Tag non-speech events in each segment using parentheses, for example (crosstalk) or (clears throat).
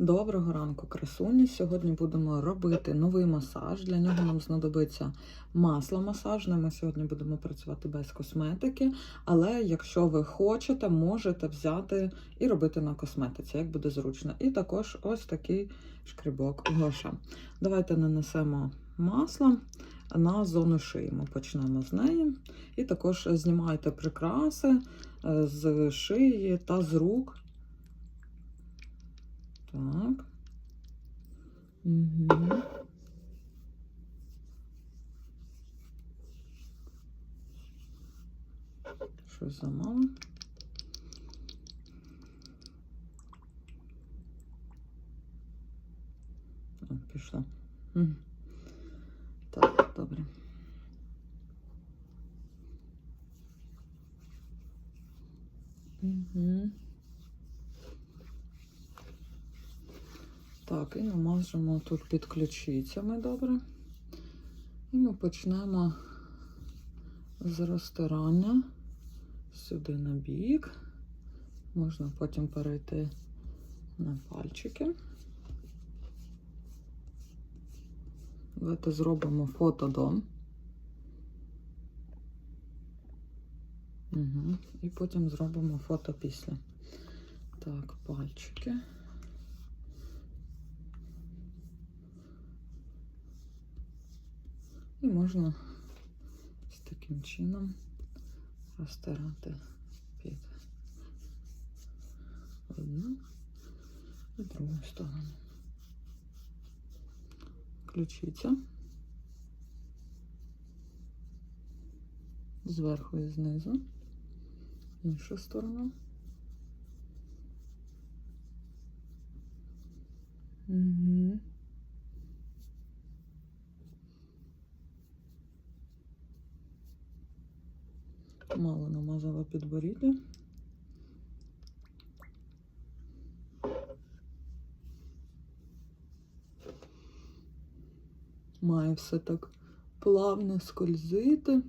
Доброго ранку, красуні. Сьогодні будемо робити новий масаж. Для нього нам знадобиться масло масажне. Ми сьогодні будемо працювати без косметики. Але якщо ви хочете, можете взяти і робити на косметиці, як буде зручно. І також ось такий шкрібок гоша. Давайте нанесемо масло на зону шиї. Ми почнемо з неї. І також знімайте прикраси е, з шиї та з рук. Так. Угу. Щось замало. О, пішло. Мгм. Так, добре. Угу. Так, і намажемо тут під ключицями добре. І ми почнемо з розтирання сюди на бік. Можна потім перейти на пальчики. Давайте зробимо фото до. Угу. І потім зробимо фото після. Так, пальчики. І можна з таким чином розтирати під одну і другу сторону. Ключиця зверху і знизу, інша сторона. Угу. Підборіддя. Має все так плавно скользити.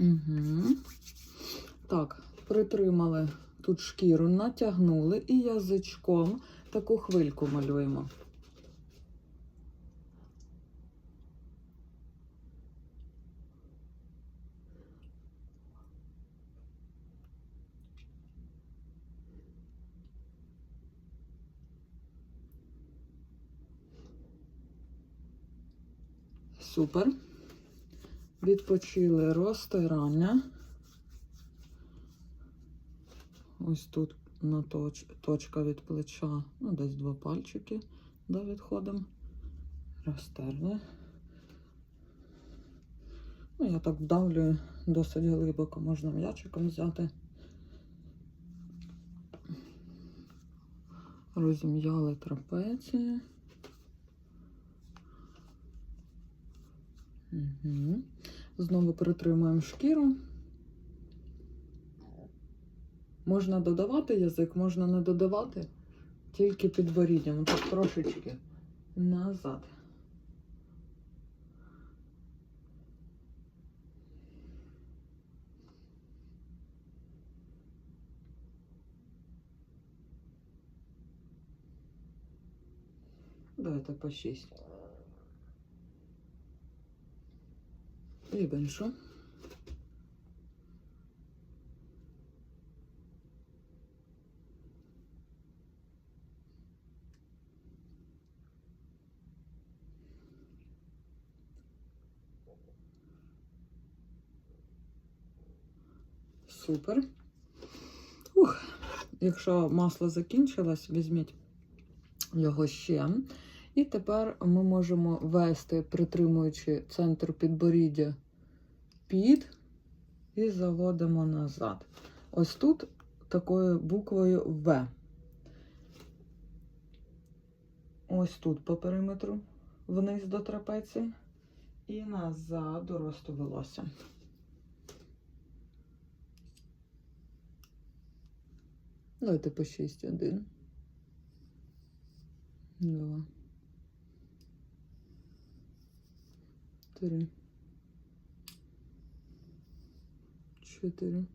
Угу. Так, притримали тут шкіру, натягнули і язичком таку хвильку малюємо. Супер. Відпочили розтирання. Ось тут на точ, точка від плеча, ну, десь два пальчики да, відходимо. Розтерли. Ну, я так вдавлюю досить глибоко, можна м'ячиком взяти. Розім'яли трапецію. Угу. Знову притримуємо шкіру. Можна додавати язик, можна не додавати, тільки підборіддям. Так трошечки назад. Давайте по шість. І більше. Супер. Ух, якщо масло закінчилось, візьміть його ще. І тепер ми можемо вести, притримуючи центр підборіддя під і заводимо назад. Ось тут такою буквою В. Ось тут по периметру, вниз до трапеції. І назад росту волосся. Давайте по 6. Один. Два. Три. Чотири.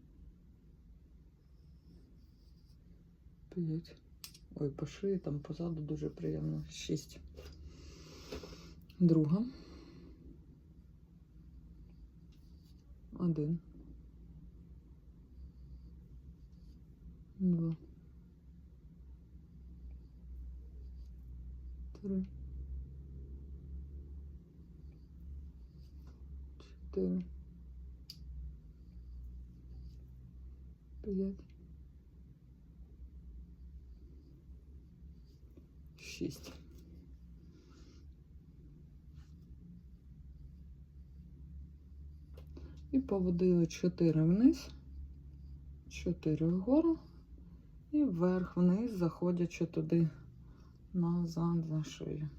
П'ять. Ой, по шиї там позаду дуже приємно. Шість. Друга. Один. Два. Три. Чотири. П'ять. Шість. І поводили 4 вниз, 4 вгору і вверх вниз, заходячи туди назад за шию.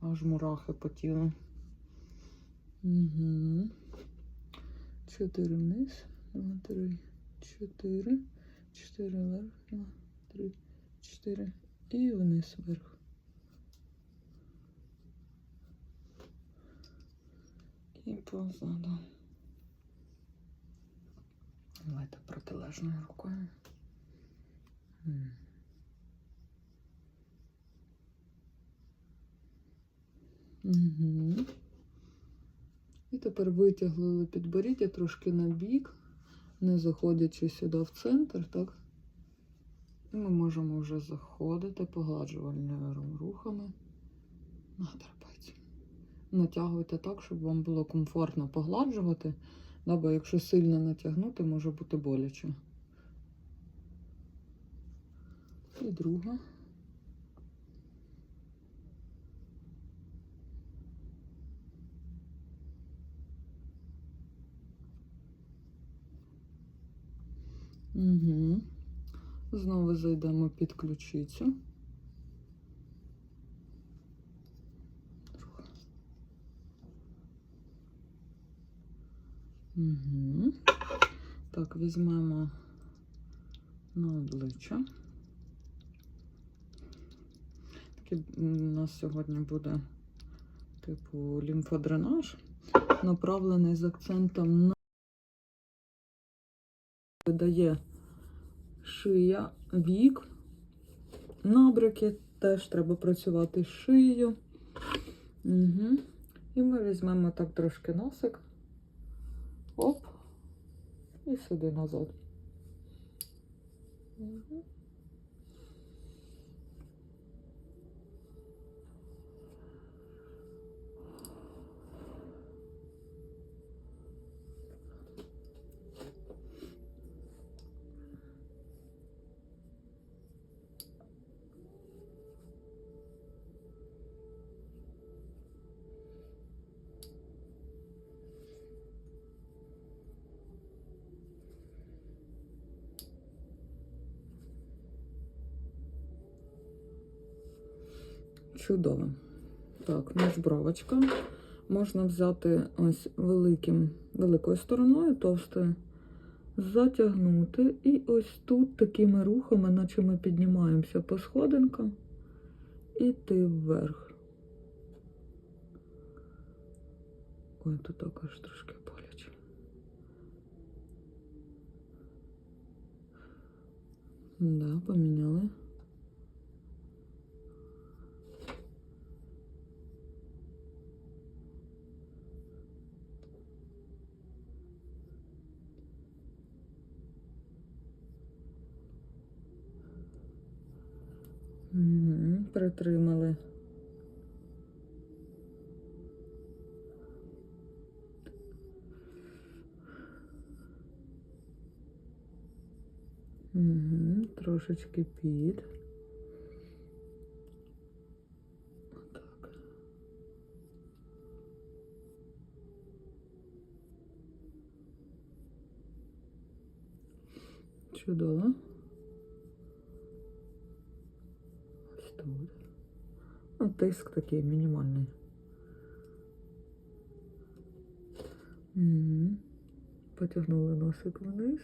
Аж мурахи по тілу. Угу. 4 вниз, 2, 3, 4, 4 вверх, 2, 3, 4 і вниз вверх. І позаду. Давайте протилежною рукою. Угу. І тепер витягли підборіддя трошки на бік, не заходячи сюди в центр, так? І ми можемо вже заходити погладжувальними рухами на трапецію. Натягуйте так, щоб вам було комфортно погладжувати, да, якщо сильно натягнути, може бути боляче. І друга. Угу. Знову зайдемо під ключицю. Угу. Так, візьмемо на обличчя. Такий у нас сьогодні буде типу лімфодренаж, направлений з акцентом на видає шия, вік, набряки, теж треба працювати з шиєю. Угу. І ми візьмемо так трошки носик. Оп. І сюди назад. Угу. Чудово. Так, міжбровочка. Можна взяти ось великим, великою стороною, товстою, затягнути. І ось тут такими рухами, наче ми піднімаємося по сходинкам, і вверх. Ой, тут також трошки боляче. Да, поміняли. Притримали. Угу, трошечки під. Тиск такий мінімальний. Мгм. Потягнули носик вниз.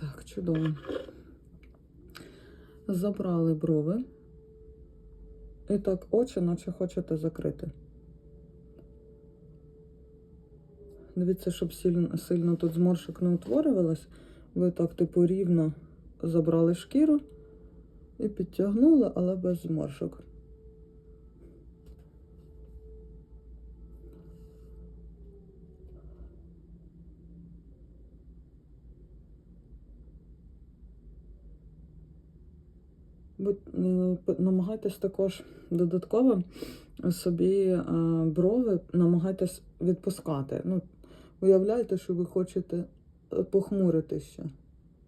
Так, чудово. Забрали брови. І так очі, наче хочете закрити. Дивіться, щоб сильно, сильно тут зморшок не утворювалось. Ви так, типу, рівно забрали шкіру і підтягнули, але без зморшок. Е, намагайтесь також додатково собі е, брови намагайтесь відпускати. Ну, уявляйте, що ви хочете е, похмуритися.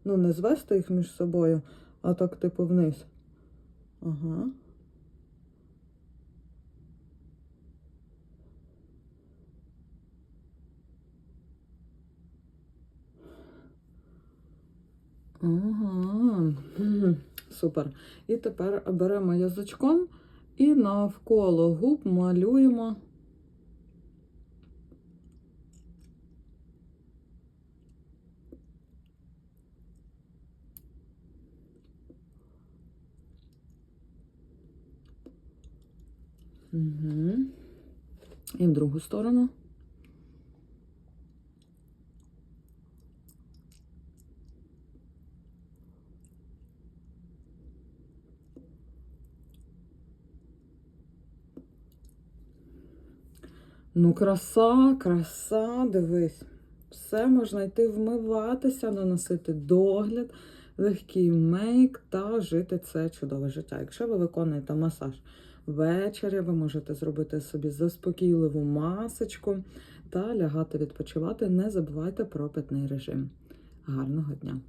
Ну, не звести їх між собою, а так, типу, вниз. Ага. Ага. (clears throat) Супер. І тепер беремо язичком і навколо губ малюємо. Угу. І в другу сторону. Ну, краса, краса, дивись. Все можна йти вмиватися, наносити догляд, легкий мейк та жити це чудове життя. Якщо ви виконуєте масаж ввечері, ви можете зробити собі заспокійливу масочку та лягати відпочивати. Не забувайте про питний режим. Гарного дня!